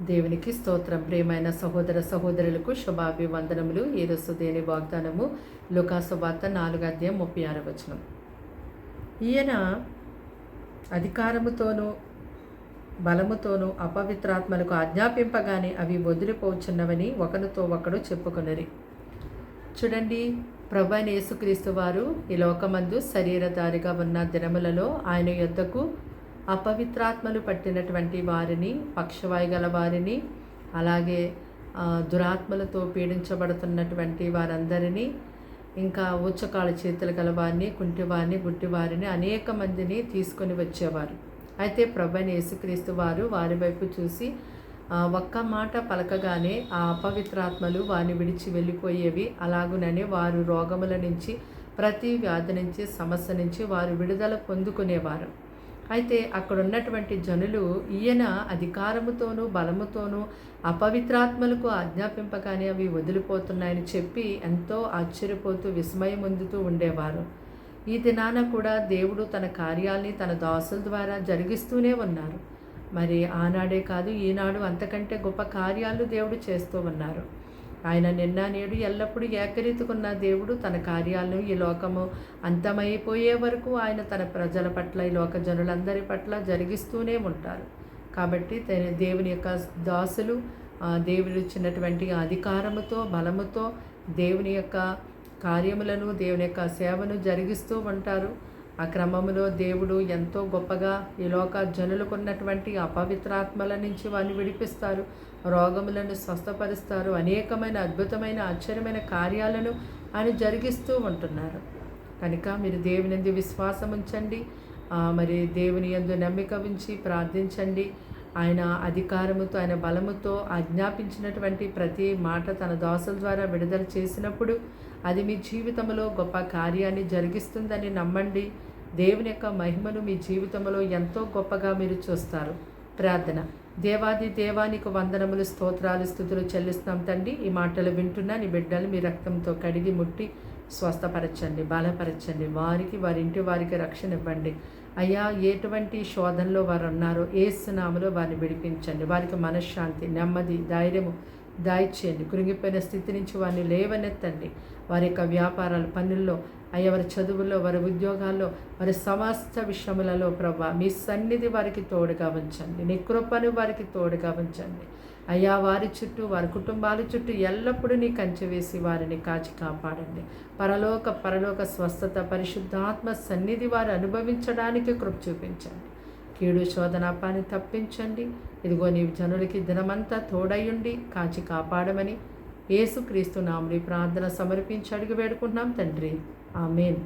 దేవునికి స్తోత్రం. ప్రేమైన సహోదర సహోదరులకు శుభాభివందనములు. ఈరోజు దేని వాగ్దానము లుకాసు వార్త నాలుగు అధ్యాయం ముప్పై ఆరు వచనం. ఈయన అధికారముతోనూ బలముతోనూ అపవిత్రాత్మలకు ఆజ్ఞాపింపగానే అవి వదిలిపోచున్నవని ఒకరితో ఒకడు చెప్పుకున్నది చూడండి ప్రభు యేసుక్రీస్తు వారు ఈ లోకమందు శరీరధారిగా ఉన్న దినములలో ఆయన యొద్దకు అపవిత్రాత్మలు పట్టినటువంటి వారిని పక్షవాయు గల వారిని అలాగే దురాత్మలతో పీడించబడుతున్నటువంటి వారందరినీ ఇంకా ఉచ్చకాల చేతులు గల వారిని కుంటివారిని గుడ్డివారిని అనేక మందిని తీసుకొని వచ్చేవారు. అయితే ప్రభు యేసుక్రీస్తు వారు వారి వైపు చూసి ఒక్క మాట పలకగానే ఆ అపవిత్రాత్మలు వారిని విడిచి వెళ్ళిపోయేవి. అలాగునని వారు రోగముల నుంచి ప్రతి వ్యాధి నుంచి సమస్య నుంచి వారు విడుదల పొందుకునేవారు. అయితే అక్కడ ఉన్నటువంటి జనులు ఈయన అధికారముతోనూ బలముతోనూ అపవిత్రాత్మలకు ఆజ్ఞాపింపగానే అవి వదిలిపోతున్నాయని చెప్పి ఎంతో ఆశ్చర్యపోతూ విస్మయం పొందుతూ ఉండేవారు. ఈ దినాన కూడా దేవుడు తన కార్యాల్ని తన దాసుల ద్వారా జరిగిస్తూనే ఉన్నారు. మరి ఆనాడే కాదు ఈనాడు అంతకంటే గొప్ప కార్యాలు దేవుడు చేస్తూ ఉన్నారు. ఆయన నిన్న నేడు ఎల్లప్పుడూ ఏకరీతికున్న దేవుడు తన కార్యాలను ఈ లోకము అంతమైపోయే వరకు ఆయన తన ప్రజల పట్ల ఈ లోక జనులందరి పట్ల జరిగిస్తూనే ఉంటారు. కాబట్టి దేవుని యొక్క దాసులు దేవుడు ఇచ్చినటువంటి అధికారముతో బలముతో దేవుని యొక్క కార్యములను దేవుని యొక్క సేవను జరిగిస్తూ ఉంటారు. ఆ క్రమంలో దేవుడు ఎంతో గొప్పగా ఈ లోక జనులకు ఉన్నటువంటి అపవిత్రాత్మల నుంచి వారిని విడిపిస్తారు. రోగములను స్వస్థపరుస్తారు. అనేకమైన అద్భుతమైన ఆశ్చర్యమైన కార్యాలను ఆయన జరిగిస్తూ ఉంటున్నారు. కనుక మీరు దేవుని విశ్వాసం ఉంచండి మరి దేవుని యందు నమ్మిక ఉంచి ప్రార్థించండి. ఆయన అధికారముతో ఆయన బలముతో ఆజ్ఞాపించినటువంటి ప్రతి మాట తన దోసల ద్వారా విడుదల చేసినప్పుడు అది మీ జీవితంలో గొప్ప కార్యాన్ని జరిగిస్తుందని నమ్మండి. దేవుని యొక్క మహిమను మీ జీవితంలో ఎంతో గొప్పగా మీరు చూస్తారు. ప్రార్థన. దేవాది దేవానికి వందనములు స్తోత్రాలు స్థుతులు చెల్లిస్తాం తండ్రి. ఈ మాటలు వింటున్నా నీ బిడ్డలు మీ రక్తంతో కడిగి ముట్టి స్వస్థపరచండి బలపరచండి. వారికి వారి ఇంటి వారికి రక్షణ ఇవ్వండి. అయ్యా ఎటువంటి శోధనలో వారు ఉన్నారో ఏ వారిని విడిపించండి. వారికి మనశ్శాంతి నెమ్మది ధైర్యము దాయిచేయండి. కృంగిపోయిన స్థితి నుంచి వారిని లేవనెత్తండి. వారి యొక్క వ్యాపారాల పనుల్లో అయ్యా వారి చదువుల్లో వారి ఉద్యోగాల్లో వారి సమస్త విషయములలో ప్రభా మీ సన్నిధి వారికి తోడుగా ఉంచండి. నీ కృపను వారికి తోడుగా ఉంచండి. అయ్యా వారి చుట్టూ వారి కుటుంబాల చుట్టూ ఎల్లప్పుడూ నీ కంచె వేసి వారిని కాచి కాపాడండి. పరలోక పరలోక స్వస్థత పరిశుద్ధాత్మ సన్నిధి వారు అనుభవించడానికి కృప చూపించండి. కీడు శోధనాపాన్ని తప్పించండి. ఇదిగో నీ జనులకి దినమంతా తోడయ్యుండి కాచి కాపాడమని యేసుక్రీస్తు నాముని ప్రార్థన సమర్పించి అడిగి వేడుకుంటున్నాం తండ్రి. ఆమెన్.